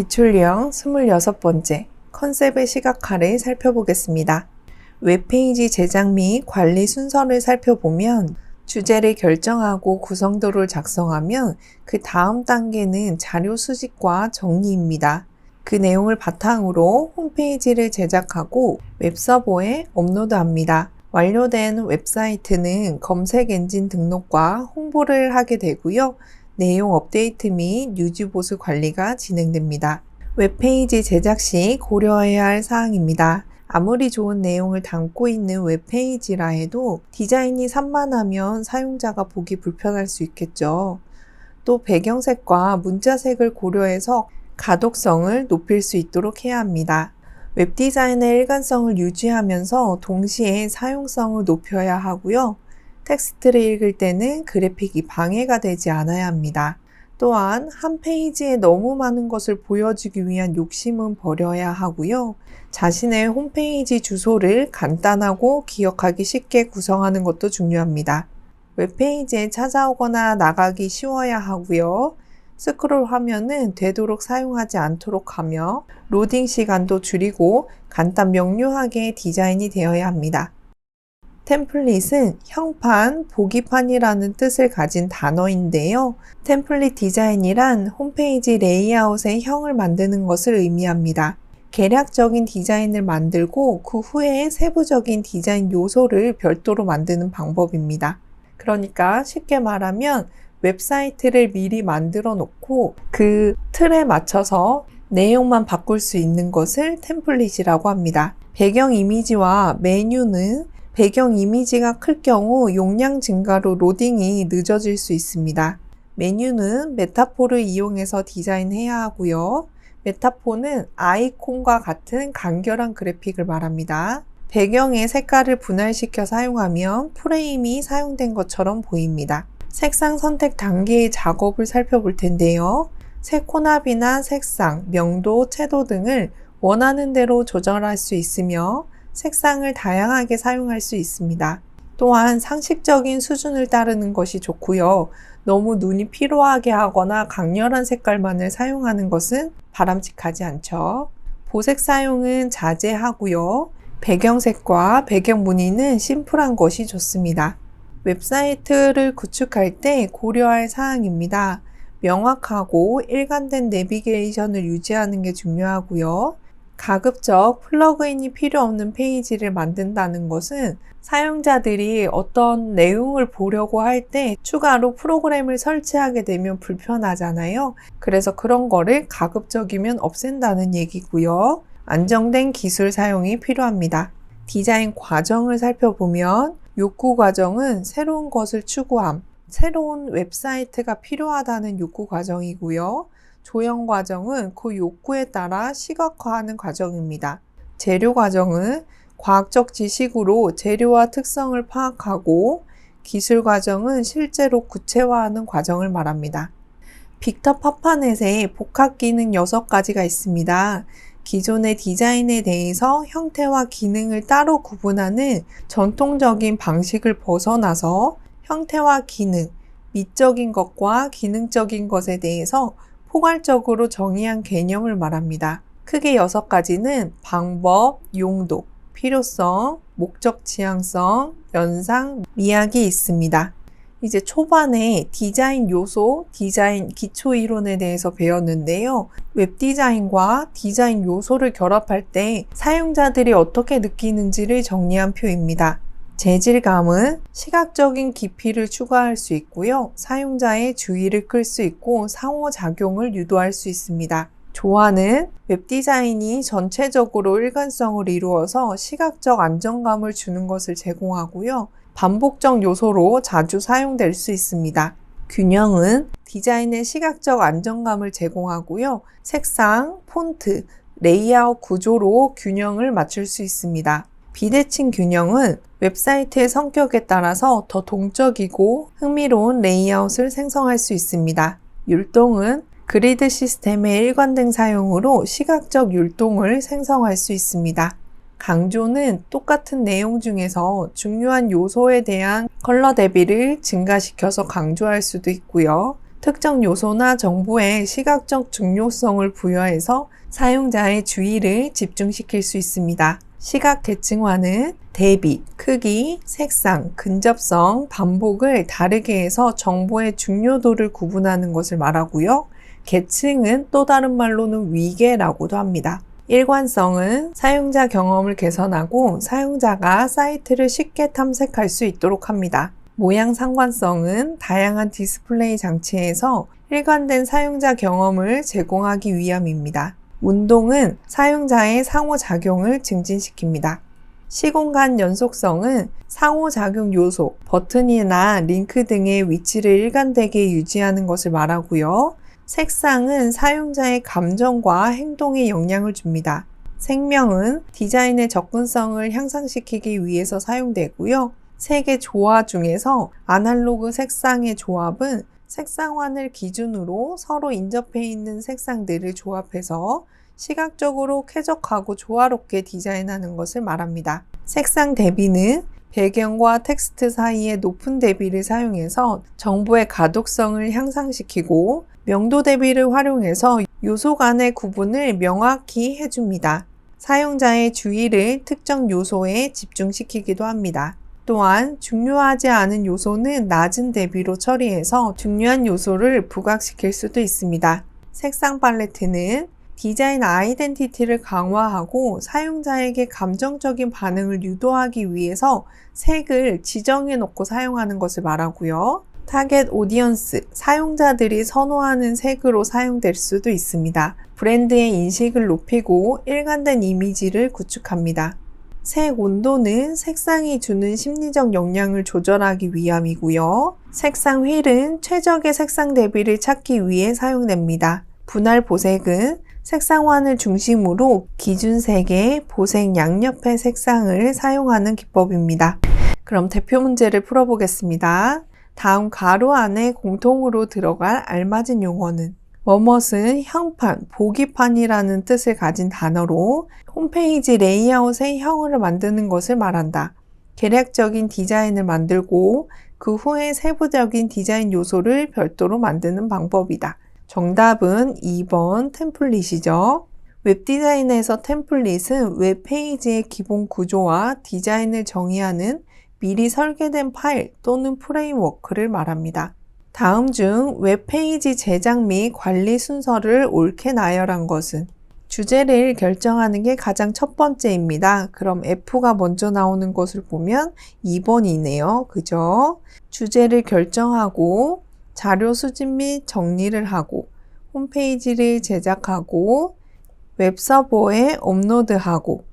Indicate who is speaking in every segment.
Speaker 1: 기출유형 26번째 컨셉의 시각화를 살펴보겠습니다. 웹페이지 제작 및 관리 순서를 살펴보면 주제를 결정하고 구성도를 작성하면 그 다음 단계는 자료 수집과 정리입니다. 그 내용을 바탕으로 홈페이지를 제작하고 웹서버에 업로드합니다. 완료된 웹사이트는 검색 엔진 등록과 홍보를 하게 되고요. 내용 업데이트 및 유지 보수 관리가 진행됩니다. 웹페이지 제작 시 고려해야 할 사항입니다. 아무리 좋은 내용을 담고 있는 웹페이지라 해도 디자인이 산만하면 사용자가 보기 불편할 수 있겠죠. 또 배경색과 문자색을 고려해서 가독성을 높일 수 있도록 해야 합니다. 웹 디자인의 일관성을 유지하면서 동시에 사용성을 높여야 하고요. 텍스트를 읽을 때는 그래픽이 방해가 되지 않아야 합니다. 또한 한 페이지에 너무 많은 것을 보여주기 위한 욕심은 버려야 하고요. 자신의 홈페이지 주소를 간단하고 기억하기 쉽게 구성하는 것도 중요합니다. 웹페이지에 찾아오거나 나가기 쉬워야 하고요. 스크롤 화면은 되도록 사용하지 않도록 하며 로딩 시간도 줄이고 간단 명료하게 디자인이 되어야 합니다. 템플릿은 형판, 보기판이라는 뜻을 가진 단어인데요. 템플릿 디자인이란 홈페이지 레이아웃의 형을 만드는 것을 의미합니다. 계략적인 디자인을 만들고 그 후에 세부적인 디자인 요소를 별도로 만드는 방법입니다. 그러니까 쉽게 말하면 웹사이트를 미리 만들어 놓고 그 틀에 맞춰서 내용만 바꿀 수 있는 것을 템플릿이라고 합니다. 배경 이미지와 메뉴는 배경 이미지가 클 경우 용량 증가로 로딩이 늦어질 수 있습니다. 메뉴는 메타포를 이용해서 디자인해야 하고요. 메타포는 아이콘과 같은 간결한 그래픽을 말합니다. 배경의 색깔을 분할시켜 사용하면 프레임이 사용된 것처럼 보입니다. 색상 선택 단계의 작업을 살펴볼 텐데요. 색 혼합이나 색상, 명도, 채도 등을 원하는 대로 조절할 수 있으며 색상을 다양하게 사용할 수 있습니다. 또한 상식적인 수준을 따르는 것이 좋고요. 너무 눈이 피로하게 하거나 강렬한 색깔만을 사용하는 것은 바람직하지 않죠. 보색 사용은 자제하고요. 배경색과 배경 무늬는 심플한 것이 좋습니다. 웹사이트를 구축할 때 고려할 사항입니다. 명확하고 일관된 내비게이션을 유지하는 게 중요하고요. 가급적 플러그인이 필요 없는 페이지를 만든다는 것은 사용자들이 어떤 내용을 보려고 할 때 추가로 프로그램을 설치하게 되면 불편하잖아요. 그래서 그런 거를 가급적이면 없앤다는 얘기고요. 안정된 기술 사용이 필요합니다. 디자인 과정을 살펴보면 욕구 과정은 새로운 것을 추구함, 새로운 웹사이트가 필요하다는 욕구 과정이고요. 조형 과정은 그 욕구에 따라 시각화하는 과정입니다. 재료 과정은 과학적 지식으로 재료와 특성을 파악하고 기술 과정은 실제로 구체화하는 과정을 말합니다. 빅터 파파넷에 복합 기능 6가지가 있습니다. 기존의 디자인에 대해서 형태와 기능을 따로 구분하는 전통적인 방식을 벗어나서 형태와 기능, 미적인 것과 기능적인 것에 대해서 포괄적으로 정의한 개념을 말합니다. 크게 여섯 가지는 방법, 용도, 필요성, 목적 지향성, 연상, 미학이 있습니다. 이제 초반에 디자인 요소, 디자인 기초 이론에 대해서 배웠는데요. 웹 디자인과 디자인 요소를 결합할 때 사용자들이 어떻게 느끼는지를 정리한 표입니다. 재질감은 시각적인 깊이를 추가할 수 있고요. 사용자의 주의를 끌 수 있고 상호작용을 유도할 수 있습니다. 조화는 웹 디자인이 전체적으로 일관성을 이루어서 시각적 안정감을 주는 것을 제공하고요. 반복적 요소로 자주 사용될 수 있습니다. 균형은 디자인의 시각적 안정감을 제공하고요. 색상, 폰트, 레이아웃 구조로 균형을 맞출 수 있습니다. 비대칭 균형은 웹사이트의 성격에 따라서 더 동적이고 흥미로운 레이아웃을 생성할 수 있습니다. 율동은 그리드 시스템의 일관된 사용으로 시각적 율동을 생성할 수 있습니다. 강조는 똑같은 내용 중에서 중요한 요소에 대한 컬러 대비를 증가시켜서 강조할 수도 있고요. 특정 요소나 정보에 시각적 중요성을 부여해서 사용자의 주의를 집중시킬 수 있습니다. 시각 계층화는 대비, 크기, 색상, 근접성, 반복을 다르게 해서 정보의 중요도를 구분하는 것을 말하고요. 계층은 또 다른 말로는 위계라고도 합니다. 일관성은 사용자 경험을 개선하고 사용자가 사이트를 쉽게 탐색할 수 있도록 합니다. 모양 상관성은 다양한 디스플레이 장치에서 일관된 사용자 경험을 제공하기 위함입니다. 운동은 사용자의 상호작용을 증진시킵니다. 시공간 연속성은 상호작용 요소, 버튼이나 링크 등의 위치를 일관되게 유지하는 것을 말하고요. 색상은 사용자의 감정과 행동에 영향을 줍니다. 생명은 디자인의 접근성을 향상시키기 위해서 사용되고요. 색의 조화 중에서 아날로그 색상의 조합은 색상환을 기준으로 서로 인접해 있는 색상들을 조합해서 시각적으로 쾌적하고 조화롭게 디자인하는 것을 말합니다. 색상 대비는 배경과 텍스트 사이에 높은 대비를 사용해서 정보의 가독성을 향상시키고 명도 대비를 활용해서 요소 간의 구분을 명확히 해줍니다. 사용자의 주의를 특정 요소에 집중시키기도 합니다. 또한 중요하지 않은 요소는 낮은 대비로 처리해서 중요한 요소를 부각시킬 수도 있습니다. 색상 팔레트는 디자인 아이덴티티를 강화하고 사용자에게 감정적인 반응을 유도하기 위해서 색을 지정해 놓고 사용하는 것을 말하고요. 타겟 오디언스, 사용자들이 선호하는 색으로 사용될 수도 있습니다. 브랜드의 인식을 높이고 일관된 이미지를 구축합니다. 색 온도는 색상이 주는 심리적 영향을 조절하기 위함이고요. 색상 휠은 최적의 색상 대비를 찾기 위해 사용됩니다. 분할 보색은 색상환을 중심으로 기준색의 보색 양옆의 색상을 사용하는 기법입니다. 그럼 대표 문제를 풀어보겠습니다. 다음 가로 안에 공통으로 들어갈 알맞은 용어는 뭐뭇은 형판, 보기판이라는 뜻을 가진 단어로 홈페이지 레이아웃의 형을 만드는 것을 말한다. 계략적인 디자인을 만들고 그 후에 세부적인 디자인 요소를 별도로 만드는 방법이다. 정답은 2번 템플릿이죠. 웹디자인에서 템플릿은 웹페이지의 기본 구조와 디자인을 정의하는 미리 설계된 파일 또는 프레임워크를 말합니다. 다음 중 웹페이지 제작 및 관리 순서를 옳게 나열한 것은 주제를 결정하는 게 가장 첫 번째입니다. 그럼 F가 먼저 나오는 것을 보면 2번이네요. 그죠? 주제를 결정하고 자료 수집 및 정리를 하고 홈페이지를 제작하고 웹서버에 업로드하고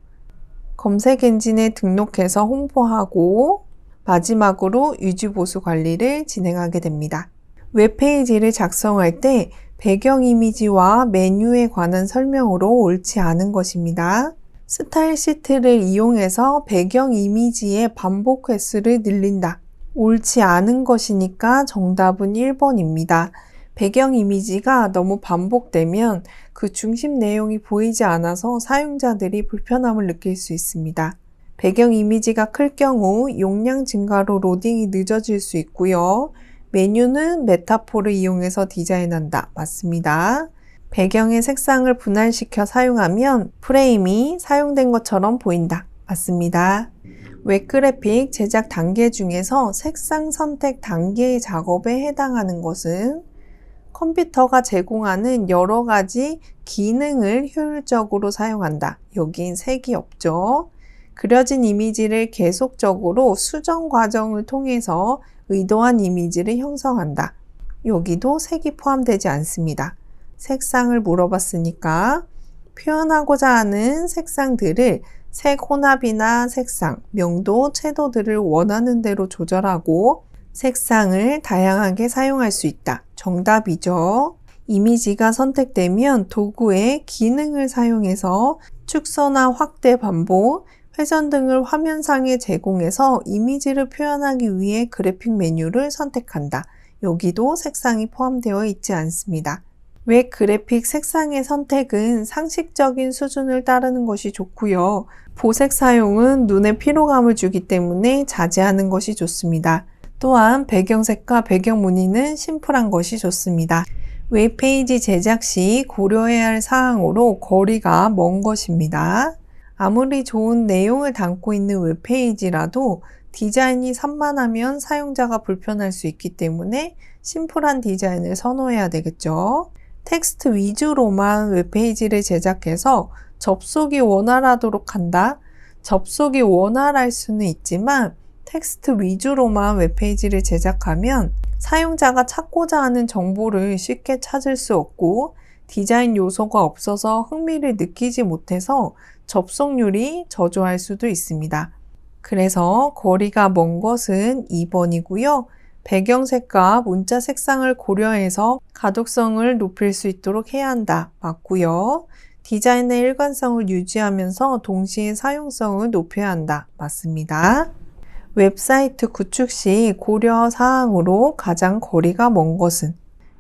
Speaker 1: 검색 엔진에 등록해서 홍보하고 마지막으로 유지 보수 관리를 진행하게 됩니다. 웹페이지를 작성할 때 배경 이미지와 메뉴에 관한 설명으로 옳지 않은 것입니다. 스타일 시트를 이용해서 배경 이미지의 반복 횟수를 늘린다. 옳지 않은 것이니까 정답은 1번입니다. 배경 이미지가 너무 반복되면 그 중심 내용이 보이지 않아서 사용자들이 불편함을 느낄 수 있습니다. 배경 이미지가 클 경우 용량 증가로 로딩이 늦어질 수 있고요. 메뉴는 메타포를 이용해서 디자인한다. 맞습니다. 배경의 색상을 분할시켜 사용하면 프레임이 사용된 것처럼 보인다. 맞습니다. 웹 그래픽 제작 단계 중에서 색상 선택 단계의 작업에 해당하는 것은 컴퓨터가 제공하는 여러 가지 기능을 효율적으로 사용한다. 여긴 색이 없죠. 그려진 이미지를 계속적으로 수정 과정을 통해서 의도한 이미지를 형성한다. 여기도 색이 포함되지 않습니다. 색상을 물어봤으니까 표현하고자 하는 색상들을 색 혼합이나 색상, 명도, 채도들을 원하는 대로 조절하고 색상을 다양하게 사용할 수 있다. 정답이죠. 이미지가 선택되면 도구의 기능을 사용해서 축소나 확대 반복, 회전 등을 화면상에 제공해서 이미지를 표현하기 위해 그래픽 메뉴를 선택한다. 여기도 색상이 포함되어 있지 않습니다. 왜 그래픽 색상의 선택은 상식적인 수준을 따르는 것이 좋고요. 보색 사용은 눈에 피로감을 주기 때문에 자제하는 것이 좋습니다. 또한 배경색과 배경 무늬는 심플한 것이 좋습니다. 웹페이지 제작 시 고려해야 할 사항으로 거리가 먼 것입니다. 아무리 좋은 내용을 담고 있는 웹페이지라도 디자인이 산만하면 사용자가 불편할 수 있기 때문에 심플한 디자인을 선호해야 되겠죠. 텍스트 위주로만 웹페이지를 제작해서 접속이 원활하도록 한다. 접속이 원활할 수는 있지만 텍스트 위주로만 웹페이지를 제작하면 사용자가 찾고자 하는 정보를 쉽게 찾을 수 없고 디자인 요소가 없어서 흥미를 느끼지 못해서 접속률이 저조할 수도 있습니다. 그래서 거리가 먼 것은 2번이고요. 배경색과 문자 색상을 고려해서 가독성을 높일 수 있도록 해야 한다. 맞고요. 디자인의 일관성을 유지하면서 동시에 사용성을 높여야 한다. 맞습니다. 웹사이트 구축 시 고려 사항으로 가장 거리가 먼 것은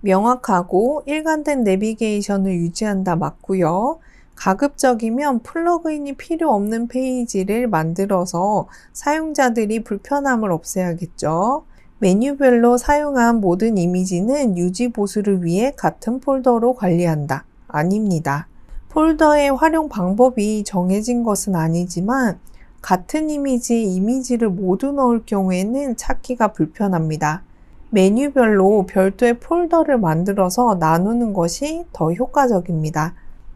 Speaker 1: 명확하고 일관된 내비게이션을 유지한다 맞고요. 가급적이면 플러그인이 필요 없는 페이지를 만들어서 사용자들이 불편함을 없애야겠죠. 메뉴별로 사용한 모든 이미지는 유지 보수를 위해 같은 폴더로 관리한다. 아닙니다. 폴더의 활용 방법이 정해진 것은 아니지만 같은 이미지, 이미지를 모두 넣을 경우에는 찾기가 불편합니다. 메뉴별로 별도의 폴더를 만들어서 나누는 것이 더 효과적입니다.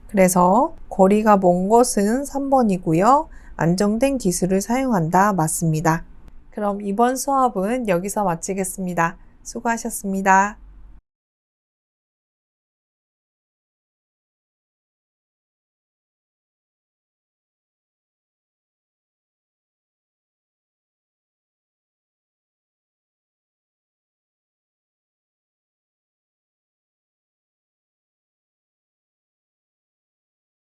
Speaker 1: 그래서 거리가 먼 것은 3번이고요. 안정된 기술을 사용한다 맞습니다. 그럼 이번 수업은 여기서 마치겠습니다. 수고하셨습니다.